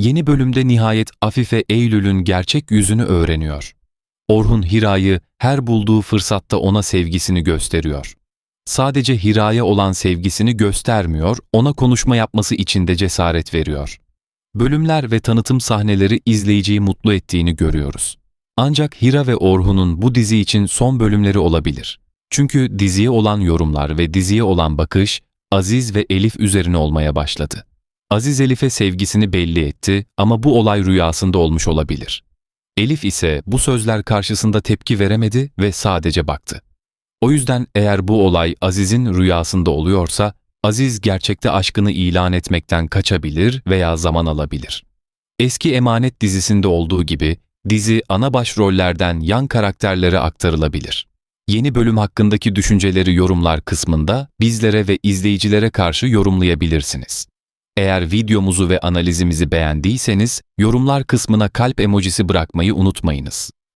Yeni bölümde nihayet Afife Eylül'ün gerçek yüzünü öğreniyor. Orhun Hira'yı her bulduğu fırsatta ona sevgisini gösteriyor. Sadece Hira'ya olan sevgisini göstermiyor, ona konuşma yapması için de cesaret veriyor. Bölümler ve tanıtım sahneleri izleyiciyi mutlu ettiğini görüyoruz. Ancak Hira ve Orhun'un bu dizi için son bölümleri olabilir. Çünkü diziye olan yorumlar ve diziye olan bakış Aziz ve Elif üzerine olmaya başladı. Aziz Elif'e sevgisini belli etti ama bu olay rüyasında olmuş olabilir. Elif ise bu sözler karşısında tepki veremedi ve sadece baktı. O yüzden eğer bu olay Aziz'in rüyasında oluyorsa, Aziz gerçekte aşkını ilan etmekten kaçabilir veya zaman alabilir. Eski Emanet dizisinde olduğu gibi dizi ana başrollerden yan karakterlere aktarılabilir. Yeni bölüm hakkındaki düşünceleri yorumlar kısmında bizlere ve izleyicilere karşı yorumlayabilirsiniz. Eğer videomuzu ve analizimizi beğendiyseniz yorumlar kısmına kalp emojisi bırakmayı unutmayınız.